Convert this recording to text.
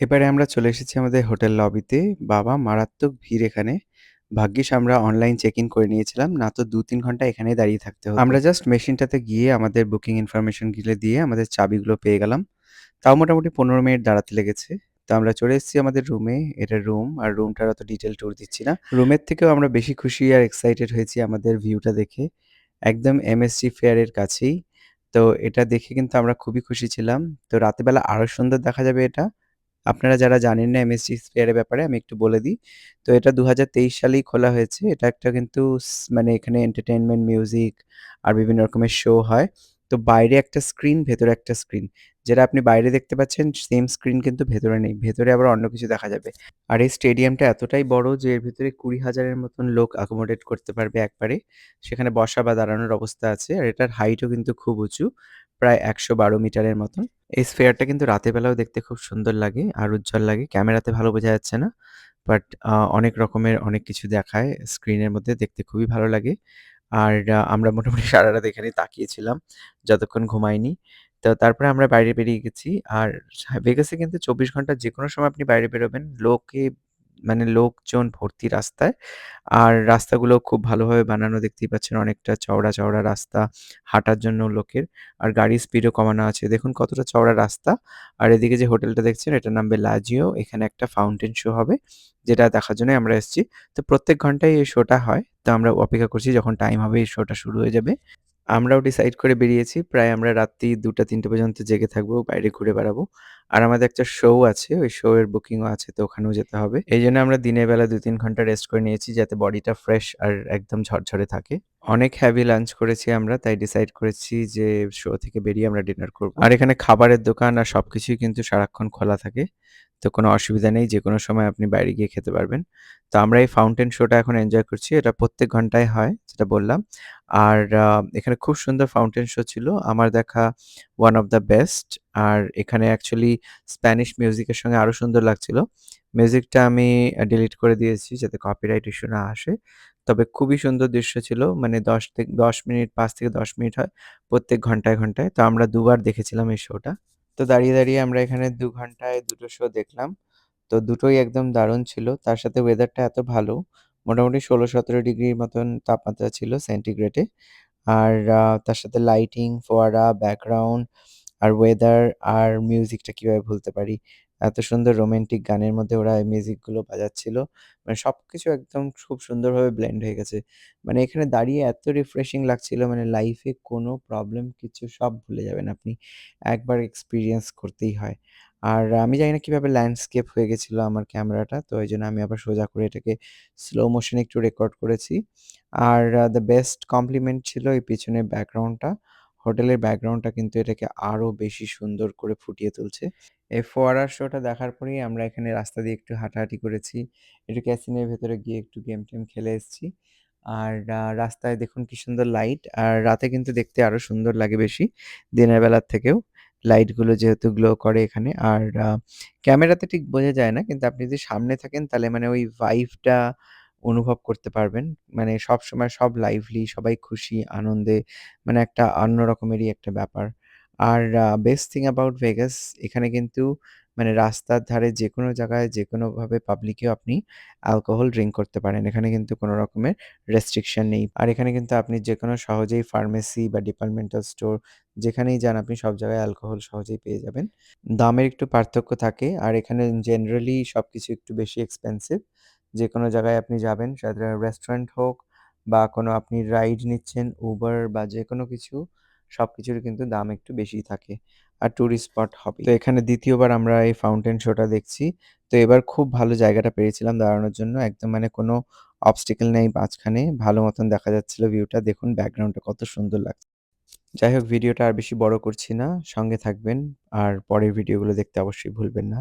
এবারে আমরা চলে এসেছি আমাদের হোটেল লবিতে। বাবা, মারাত্মক ভিড় এখানে। ভাগ্যিস আমরা অনলাইন চেক ইন করে নিয়েছিলাম। না তো ২-৩ ঘণ্টা এখানেই দাঁড়িয়ে থাকতে হতো। আমরা জাস্ট মেশিনটাতে গিয়ে আমাদের বুকিং ইনফরমেশনগুলো দিয়ে আমাদের চাবিগুলো পেয়ে গেলাম। তাও মোটামুটি ১৫ মিনিট দাঁড়াতে লেগেছে। তো আমরা চলে এসেছি আমাদের রুমে। এটা রুম আর রুমটার অত ডিটেল ট্যুর দিচ্ছি না। রুমের থেকেও আমরা বেশি খুশি আর এক্সাইটেড হয়েছি আমাদের ভিউটা দেখে। একদম এমএসজি ফেয়ার এর কাছেই। তো এটা দেখে কিন্তু আমরা খুবই খুশি ছিলাম। তো রাতের বেলা আরও সুন্দর দেখা যাবে এটা। আপনারা যারা জানেন না এমএসজি এর ব্যাপারে আমি একটু বলে দিই। তো এটা ২০২৩ সালেই খোলা হয়েছে। এটা একটা কিন্তু মানে এখানে এন্টারটেনমেন্ট মিউজিক আর বিভিন্ন রকমের শো হয়। তো বাইরে একটা স্ক্রিন, ভেতরে একটা স্ক্রিন। যেটা আপনি বাইরে দেখতে পাচ্ছেন সেম স্ক্রিন কিন্তু ভেতরে নেই। ভেতরে আবার অন্য কিছু দেখা যাবে। আর এই স্টেডিয়ামটা এতটাই বড় যে এর ভেতরে কুড়ি হাজারের মতন লোক অ্যাকোমোডেট করতে পারবে একবারে। সেখানে বসা বা দাঁড়ানোর অবস্থা আছে। আর এটার হাইটও কিন্তু খুব উঁচু। প্রায় ১১২ মিটারের মতন। এই স্ফিয়ারটা কিন্তু রাতের বেলাও দেখতে খুব সুন্দর লাগে, আর উজ্জ্বল লাগে। ক্যামেরাতে ভালো বোঝা যাচ্ছে না। বাট অনেক রকমের অনেক কিছু দেখায় স্ক্রিনের মধ্যে দেখতে খুবই ভালো লাগে। আর আমরা মোটামুটি সারারাত এখানে তাকিয়েছিলাম, যতক্ষণ ঘুমাইনি। তো তারপরে আমরা বাইরে বেরিয়ে গেছি। আর ভেগাসে কিন্তু ২৪ ঘণ্টা যেকোনো সময় আপনি বাইরে বেরোবেন। লোকে মানে লোকজন ভর্তি রাস্তায়। আর রাস্তাগুলো খুব ভালোভাবে বানানো দেখতেই পাচ্ছেন। অনেকটা চওড়া, চওড়া রাস্তা হাঁটার জন্য লোকের। আর গাড়ির স্পিডও কমানো আছে। দেখুন কতটা চওড়া রাস্তা। আর এদিকে যে হোটেলটা দেখছেন এটার নাম বেলাজিও। এখানে একটা ফাউন্টেন শো হবে। যেটা দেখার জন্যই আমরা এসেছি। তো প্রত্যেক ঘন্টায় এই শোটা হয়। তো আমরা অপেক্ষা করছি যখন টাইম হবে এই শোটা শুরু হয়ে যাবে। আমরাও ডিসাইড করে বেরিয়েছি। প্রায় আমরা রাত্রি ২টা-৩টা পর্যন্ত জেগে থাকব, বাইরে ঘুরে বেড়াবো। আর আমাদের একটা শো আছে। ওই শো এর বুকিংও আছে। তো ওখানেও যেতে হবে। এইজন্য আমরা দিনের বেলা ২-৩ ঘণ্টা রেস্ট করে নিয়েছি যাতে বডিটা ফ্রেশ আর একদম ঝরঝরে থাকে। অনেক হ্যাভি লাঞ্চ করেছি আমরা। তাই ডিসাইড করেছি যে শো থেকে বেরিয়ে আমরা ডিনার করব। আর এখানে খাবারের দোকান আর সবকিছুই কিন্তু সারাক্ষণ খোলা থাকে। তো কোনো অসুবিধা নেই। যেকোনো সময় আপনি বাইরে গিয়ে খেতে পারবেন। তো আমরা এই ফাউন্টেন শোটা এখন এনজয় করছি। এটা প্রত্যেক ঘন্টায় হয় যেটা বললাম। আর এখানে খুব সুন্দর ফাউন্টেন শো ছিল। আমার দেখা ওয়ান অফ দ্য বেস্ট। আর এখানে অ্যাকচুয়ালি স্প্যানিশ মিউজিকের সঙ্গে আরও সুন্দর লাগছিল। মিউজিকটা আমি ডিলিট করে দিয়েছি যাতে কপিরাইট ইস্যু না আসে। তবে খুবই সুন্দর দৃশ্য ছিল। মানে ১০ থেকে ১০ মিনিট পাঁচ থেকে ১০ মিনিট হয় প্রত্যেক ঘন্টায়, ঘন্টায়। তো আমরা দুবার দেখেছিলাম এই শোটা। তো দাঁড়িয়ে, দাঁড়িয়ে আমরা এখানে দু ঘন্টায় দুটো শো দেখলাম। তো দুটোই একদম দারুণ ছিল। তার সাথে ওয়েদারটা এত ভালো। মোটামুটি ১৬-১৭ ডিগ্রির মতন তাপমাত্রা ছিল সেন্টিগ্রেডে। আর তার সাথে লাইটিং, ফোয়ারা, ব্যাকগ্রাউন্ড আর ওয়েদার আর মিউজিকটা কীভাবে ভুলতে পারি। এত সুন্দর রোমান্টিক গানের মধ্যে ওরা মিউজিকগুলো বাজাচ্ছিল। মানে সব কিছু একদম খুব সুন্দরভাবে ব্লেন্ড হয়ে গেছে। মানে এখানে দাঁড়িয়ে এত রিফ্রেশিং লাগছিল মানে লাইফে কোনো প্রবলেম কিছু সব ভুলে যাবেন আপনি। একবার এক্সপিরিয়েন্স করতেই হয়। আর আমি জানি না কীভাবে ল্যান্ডস্কেপ হয়ে গেছিল আমার ক্যামেরাটা। তো ওই জন্য আমি আবার সোজা করে এটাকে স্লো মোশনে একটু রেকর্ড করেছি। আর দ্য বেস্ট কমপ্লিমেন্ট ছিল এই পিছনের ব্যাকগ্রাউন্ডটা। হোটেলের ব্যাকগ্রাউন্ডটা কিন্তু এটাকে আরও বেশি সুন্দর করে ফুটিয়ে তুলছে। এই ফোয়ারার শোটা দেখার পরেই আমরা এখানে রাস্তা দিয়ে একটু হাঁটাহাঁটি করেছি। একটু ক্যাসিনের ভেতরে গিয়ে একটু গেম-টেম খেলে এসেছি। আর রাস্তায় দেখুন কি সুন্দর লাইট। আর রাতে কিন্তু দেখতে আরও সুন্দর লাগে বেশি দিনের বেলার থেকেও। লাইটগুলো যেহেতু গ্লো করে এখানে। আর ক্যামেরাতে ঠিক বোঝা যায় না। কিন্তু আপনি যদি সামনে থাকেন তাহলে মানে ওই ভাইবটা অনুভব করতে পারবেন। মানে সবসময় সব লাইভলি, সবাই খুশি, আনন্দে মানে একটা অন্য রকমেরই একটা ব্যাপার। আর বেস্ট থিং অ্যাবাউট ভেগাস এখানে কিন্তু মানে রাস্তার ধারে যেকোনো জায়গায় যেকোনোভাবে পাবলিকেও আপনি অ্যালকোহল ড্রিংক করতে পারেন। এখানে কিন্তু কোনো রকমের রেস্ট্রিকশন নেই। আর এখানে কিন্তু আপনি যেকোনো সহজেই ফার্মেসি বা ডিপার্টমেন্টাল স্টোর যেখানেই যান আপনি সব জায়গায় অ্যালকোহল সহজেই পেয়ে যাবেন। দামের একটু পার্থক্য থাকে। আর এখানে জেনারেলি সবকিছু একটু বেশি এক্সপেনসিভ। যেকোনো জায়গায় আপনি যাবেন সেটা রেস্টুরেন্ট হোক বা কোনো আপনি রাইড নিচ্ছেন, উবার বা যেকোনো কিছু সবকিছুরই কিন্তু দাম একটু বেশিই থাকে। আর ট্যুরিস্ট স্পট হবে তো এখানে দ্বিতীয়বার আমরা এই ফাউন্টেন শোটা দেখছি। তো এবার খুব ভালো জায়গাটা পেয়েছিলাম দাঁড়ানোর জন্য। একদম মানে কোনো অবস্টেকল নেই মাঝখানে। ভালো মতন দেখা যাচ্ছিল ভিউটা। দেখুন ব্যাকগ্রাউন্ডটা কত সুন্দর লাগছে। যাই হোক ভিডিওটা আর বেশি বড় করছি না। সঙ্গে থাকবেন। আর পরের ভিডিওগুলো দেখতে অবশ্যই ভুলবেন না।